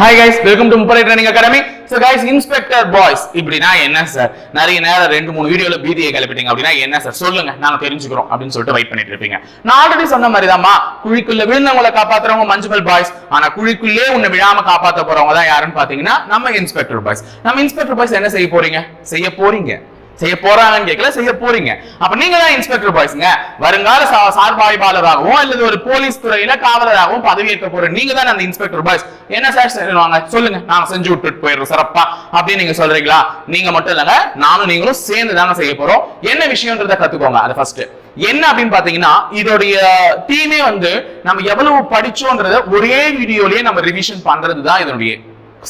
Hi guys welcome to முப்படை training academy so guys inspector boys இப்படின்னா என்ன sir நிறைய நேரம் ரெண்டு மூணு வீடியோல பீதியை கிளப்பிட்டீங்க. அப்படின்னா என்ன சார் சொல்லுங்க நாங்க தெரிஞ்சுக்கிறோம் அப்படின்னு சொல்லிட்டு வெயிட் பண்ணிட்டு இருப்பீங்க. நான் ஆல்ரெடி சொன்ன மாதிரி தான்மா குழிக்குள்ள விழுந்தவங்களை காப்பாத்துறவங்க மஞ்சுமல் பாய்ஸ் ஆனா குழிக்குள்ளே உன்னை விழாம காப்பாத்த போறவங்க தான் யாருன்னு பாத்தீங்கன்னா நம்ம இன்ஸ்பெக்டர் பாய்ஸ் நம்ம இன்ஸ்பெக்டர் பாய்ஸ் என்ன செய்ய போறீங்க? செய்ய போறீங்க. செய்ய போறாங்கன்னு கேட்கல செய்ய போறீங்க. அப்ப நீங்க தான் இன்ஸ்பெக்டர் பாய்ஸ்ங்க வருங்கால சா- சார்பாய்வாளராகவும் அல்லது ஒரு போலீஸ் துறையில காவலராகவும் பதவியேற்க போற நீங்க தான் அந்த இன்ஸ்பெக்டர் பாய்ஸ் என்ன சார் சொல்லுவாங்க? சொல்லுங்க நாங்க செஞ்சு விட்டுட்டு போயிடுறோம் சிறப்பா. அப்படின்னு நீங்க சொல்றீங்களா? நீங்க மட்டும் இல்லைங்க நானும் நீங்களும் சேர்ந்து தாங்க செய்ய போறோம். என்ன விஷயம்ன்றத கத்துக்கோங்க அது ஃபர்ஸ்ட் என்ன அப்படின்னு பாத்தீங்கன்னா இதோடைய டீமே வந்து நம்ம எவ்வளவு படிச்சோன்றத ஒரே வீடியோலயே நம்ம ரிவிஷன் பண்றதுதான் இதனுடைய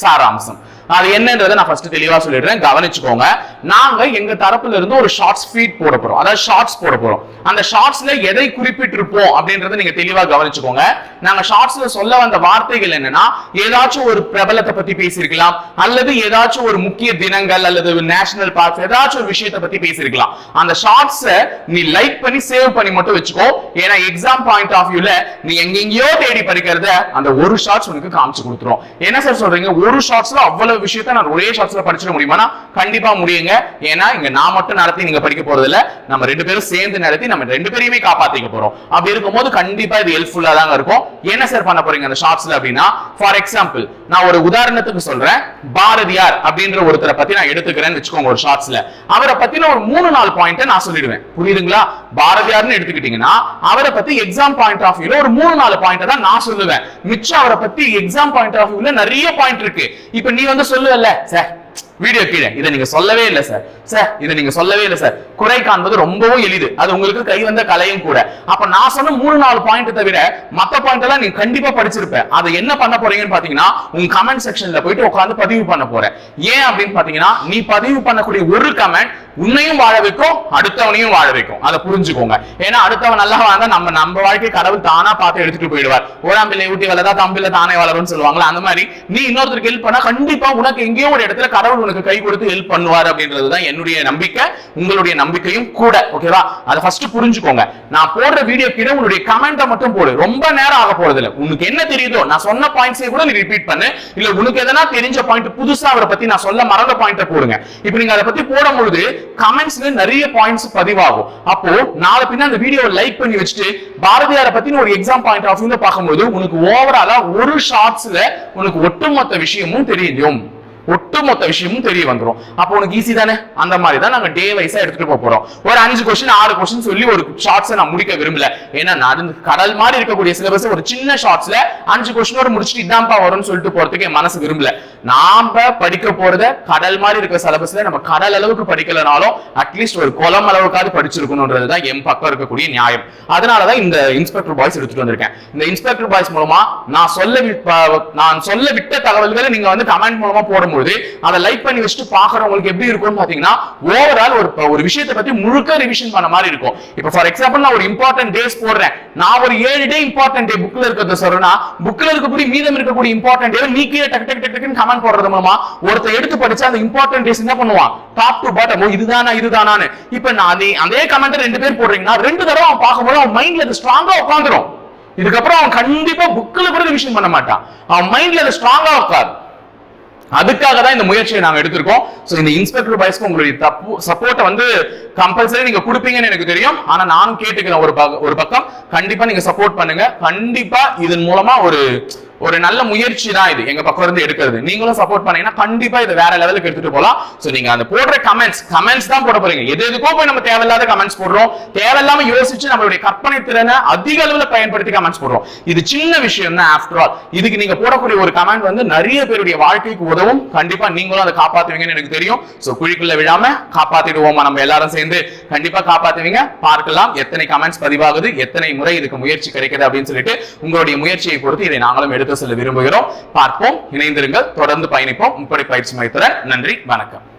சாராம்சம். அது என்னன்றதை நான் ஃபர்ஸ்ட் தெளிவா சொல்லிடுறேன். கவனிச்சுக்கோங்க. நாங்க எங்க தரப்புல இருந்து ஒரு ஷார்ட்ஸ் ஃபீட் போட போறோம். அதாவது ஷார்ட்ஸ் போட போறோம். அந்த ஷார்ட்ஸ்ல எதை குறிப்பிட்டிருப்போம் அப்படின்றத நீங்க தெளிவா கவனிச்சுக்கோங்க. நாங்க ஷார்ட்ஸ்ல சொல்ல வந்த வார்த்தைகள் என்னன்னா ஏதாச்சும் ஒரு பிரபலத்தை பத்தி பேசியிருக்கலாம் அல்லது ஏதாச்சும் ஒரு முக்கிய தினங்கள் அல்லது நேஷனல் பார்க்ஸ் ஏதாச்சும் ஒரு விஷயத்தை பத்தி பேசியிருக்கலாம். அந்த ஷார்ட்ஸ நீ லைக் பண்ணி சேவ் பண்ணி மட்டும் வச்சுக்கோ. ஏன்னா எக்ஸாம் பாயிண்ட் ஆஃப் வியூல நீ எங்கெங்கயோ தேடி படிக்கிறத அந்த ஒரு ஷார்ட்ஸ் உனக்கு காமிச்சு கொடுத்துரும். என்ன சார் சொல்றீங்க? ஒரு ஷார்ட்ஸ்ல அவ்வளவு விஷயத்த நான் ஒரே ஷார்ட்ஸ்ல படிச்சிட முடியுமானா கண்டிப்பா முடியுங்க. ஏன்னா இங்க நான் மட்டும் நடத்தி நீங்க படிக்க போறது இல்ல நம்ம ரெண்டு பேரும் சேர்ந்து நடத்தி நம்ம ரெண்டு பேரையுமே காப்பாத்திக்க போறோம். அப்படி இருக்கும்போது கண்டிப்பா இது ஹெல்ப்ஃபுல்லா தாங்க இருக்கும். என்ன சார் பண்ண போறீங்க அந்த ஷார்ட்ஸ்ல அப்படின்னா ஃபார் எக்ஸாம்பிள் நான் ஒரு உதாரணத்துக்கு சொல்றேன். பாரதியார் அப்படின்ற ஒருத்தரை பத்தி நான் எடுத்துக்கிறேன்னு வச்சுக்கோங்க ஒரு ஷார்ட்ஸ்ல அவரை பத்தின ஒரு மூணு நாலு பாயிண்ட் நான் சொல்லிடுவேன். புரியுதுங்களா? பாரதியார்னு எடுத்துக்கிட்டீங்கன்னா அவரை பத்தி எக்ஸாம் பாயிண்ட் ஆஃப் வியூல ஒரு மூணு நாலு பாயிண்ட் தான் நான் சொல்லுவேன். மிச்சம் அவரை பத்தி எக்ஸாம் பாயிண்ட் ஆஃப் வியூல நிறைய பாயிண்ட் இருக்கு. இப்ப நீ வந்து சொல்லுவல்ல சார் வீடியோ கீழே. இதை நீங்க சொல்லவே இல்லை சார் சார் இதை நீங்க சொல்லவே இல்லை சார் குறை காண்பது ரொம்பவும் எளிது. அது உங்களுக்கு கை வந்த கலையும் கூட. அப்ப நான் சொன்ன மூணு நாலு பாயிண்ட் தவிர மத்த பாயிண்ட் எல்லாம் நீங்க கண்டிப்பா படிச்சிருப்ப. அதை என்ன பண்ண போறீங்கன்னு பாத்தீங்கன்னா உங்க கமெண்ட் செக்ஷன்ல போயிட்டு உட்காந்து பதிவு பண்ண போறேன் ஏன் அப்படின்னு பாத்தீங்கன்னா நீ பதிவு பண்ணக்கூடிய ஒரு கமெண்ட் உன்னையும் வாழ வைக்கும் அடுத்தவனையும் வாழ வைக்கும். அதை புரிஞ்சுக்கோங்க. ஏன்னா அடுத்தவன் நல்லா வாழ்ந்தா நம்ம நம்ம வாழ்க்கை கடவுள் தானா பார்த்து எடுத்துட்டு போயிடுவார். ஓராம் பிள்ளை ஊட்டி வளர்த்தா தம்பில தானே வளரும்னு சொல்லுவாங்களா அந்த மாதிரி நீ இன்னொருத்தருக்கு ஹெல்ப் பண்ணா கண்டிப்பா உனக்கு எங்கேயோ ஒரு இடத்துல கடவுள் உனக்கு கை கொடுத்து ஹெல்ப் பண்ணுவார் அப்படின்றதுதான் என்னுடைய நம்பிக்கை உங்களுடைய நம்பிக்கையும் கூட. ஓகேவா அதை ஃபர்ஸ்ட் புரிஞ்சுக்கோங்க. நான் போடுற வீடியோ கீழே உன்னுடைய கமெண்ட்டை மட்டும் போடு. ரொம்ப நேரம் ஆக போறது இல்லை உனக்கு என்ன தெரியுதோ நான் சொன்ன பாயிண்ட்ஸே கூட நீ ரிப்பீட் பண்ணு. இல்ல உனக்கு எதனா தெரிஞ்ச பாயிண்ட் புதுசா அவரை பத்தி நான் சொல்ல மறந்த பாயிண்ட்டை போடுங்க. இப்போ நீங்க அதை பத்தி போடும்பொழுது கமெண்ட்ஸ்ல நிறைய பாயிண்ட்ஸ் பதிவாகும். அப்போ நாளை பின்ன அந்த வீடியோ லைக் பண்ணி வச்சுட்டு பாரதியாரை பத்தின ஒரு எக்ஸாம் பாயிண்ட் ஆஃப் வியூல பார்க்கும்போது உனக்கு ஓவராலா ஒரு ஷார்ட்ஸ்ல உனக்கு ஒட்டுமொத்த விஷயமும் தெரியும். ஒட்டுமொத்த விஷயமும் தெரிய வந்துரும். அப்போ உனக்கு ஈஸி தானே? அந்த மாதிரி தான் நாங்க டே வைஸா எடுத்துட்டு போக போறோம். ஒரு அஞ்சு கொஸ்டின் ஆறு கொஸ்டின் சொல்லி ஒரு ஷார்ட்ஸ் நான் முடிக்க விரும்பல. ஏன்னா நடந்து கடல் மாதிரி இருக்கக்கூடிய சிலபஸ் ஒரு சின்ன ஷார்ட்ஸ்ல அஞ்சு கொஸ்டினோட முடிச்சுட்டு இதான்ப்பா வரும்னு சொல்லிட்டு போறதுக்கு என் மனசு விரும்பல. நாம படிக்க போறத கடல் மாதிரி இருக்கிற சிலபஸ்ல நம்ம கடல் அளவுக்கு படிக்கலனாலும் அட்லீஸ்ட் ஒரு குளம் அளவுக்காவது படிச்சிருக்கணும்ன்றது தான் என் பக்கம் இருக்கக்கூடிய நியாயம். அதனாலதான் இந்த இன்ஸ்பெக்டர் பாய்ஸ் எடுத்துட்டு வந்திருக்கேன். இந்த இன்ஸ்பெக்டர் பாய்ஸ் மூலமா நான் சொல்ல நான் சொல்ல விட்ட தகவல்களை நீங்க வந்து கமெண்ட் மூலமா பொழுது அதை லைக் பண்ணி வச்சுட்டு பாக்குறவங்களுக்கு எப்படி இருக்கும்னு பாத்தீங்கன்னா ஓவரால் ஒரு ஒரு விஷயத்தை பத்தி முழுக்க ரிவிஷன் பண்ண மாதிரி இருக்கும். இப்போ ஃபார் எக்ஸாம்பிள் நான் ஒரு இம்பார்ட்டன்ட் டேஸ் போடுறேன். நான் ஒரு ஏழு டே இம்பார்ட்டன்ட் டே புக்ல இருக்கிறத சொல்றேன்னா புக்ல இருக்கக்கூடிய மீதம் இருக்கக்கூடிய இம்பார்ட்டன்ட் டே நீக்கே டக் டக் டக்கு டக்குன்னு கமெண்ட் போடுறது மூலமா ஒருத்தர் எடுத்து படிச்சு அந்த இம்பார்ட்டன்ட் டேஸ் என்ன பண்ணுவான்? டாப் டு பாட்டம் இதுதானா இதுதானான்னு. இப்ப நான் அதே அதே கமெண்ட் ரெண்டு பேர் போடுறீங்கன்னா ரெண்டு தடவை அவன் பார்க்கும்போது அவன் மைண்ட்ல அது ஸ்ட்ராங்கா உட்காந்துரும் இதுக்கப்புறம் அவன் கண்டிப்பா புக்ல கூட ரிவிஷன் பண்ண மாட்டான். அவன் மைண்ட்ல அது ஸ்ட்ராங்கா உட்காரு அதுக்காக தான் இந்த முயற்சியை நாங்க எடுத்திருக்கோம். சோ இந்த இன்ஸ்பெக்டர் பாய்ஸ்க்கு உங்களுடைய தப்பு சப்போர்ட்டை வந்து கம்பல்சரி நீங்க கொடுப்பீங்கன்னு எனக்கு தெரியும். ஆனா நானும் கேட்டுக்கிறேன் ஒரு ஒரு பக்கம். கண்டிப்பா நீங்க சப்போர்ட் பண்ணுங்க. கண்டிப்பா இதன் மூலமா ஒரு ஒரு நல்ல முயற்சி தான் இது. எங்க பக்கம் இருந்து எடுக்கிறது. நீங்களும் சப்போர்ட் பண்ணீங்கன்னா கண்டிப்பா இது வேற லெவலுக்கு எடுத்துட்டு போலாம். சோ நீங்க அந்த போடுற கமெண்ட்ஸ் கமெண்ட்ஸ் தான் போட போறீங்க. எது எதுக்கோ போய் நம்ம தேவையில்லாத கமெண்ட்ஸ் போடுறோம். தேவையில்லாம யோசிச்சு நம்மளுடைய கற்பனை திறனை அதிக அளவுல பயன்படுத்தி கமெண்ட்ஸ் போடுறோம். இது சின்ன விஷயம் தான் ஆஃப்டர் ஆல் இதுக்கு நீங்க போடக்கூடிய ஒரு கமெண்ட் வந்து நிறைய பேருடைய வாழ்க்கைக்கு உதவும். கண்டிப்பா நீங்களும் அதை காப்பாத்துவீங்கன்னு எனக்கு தெரியும். சோ குழிக்குள்ள விழாம காப்பாத்திடுவோமா? நம்ம எல்லாரும் சேர்ந்து கண்டிப்பா காப்பாத்துவீங்க. பார்க்கலாம். எத்தனை கமெண்ட்ஸ் பதிவாகுது? எத்தனை முறை இதுக்கு முயற்சி கிடைக்குது அப்படின்னு சொல்லிட்டு உங்களுடைய முயற்சியை பொறுத்து இதை நாங்களும் எடுத்து செல்ல விரும்புகிறோம். பார்ப்போம் இணைந்திருங்கள். தொடர்ந்து பயணிப்போம். முப்படை பயிற்சி மையத்துடன் நன்றி வணக்கம்.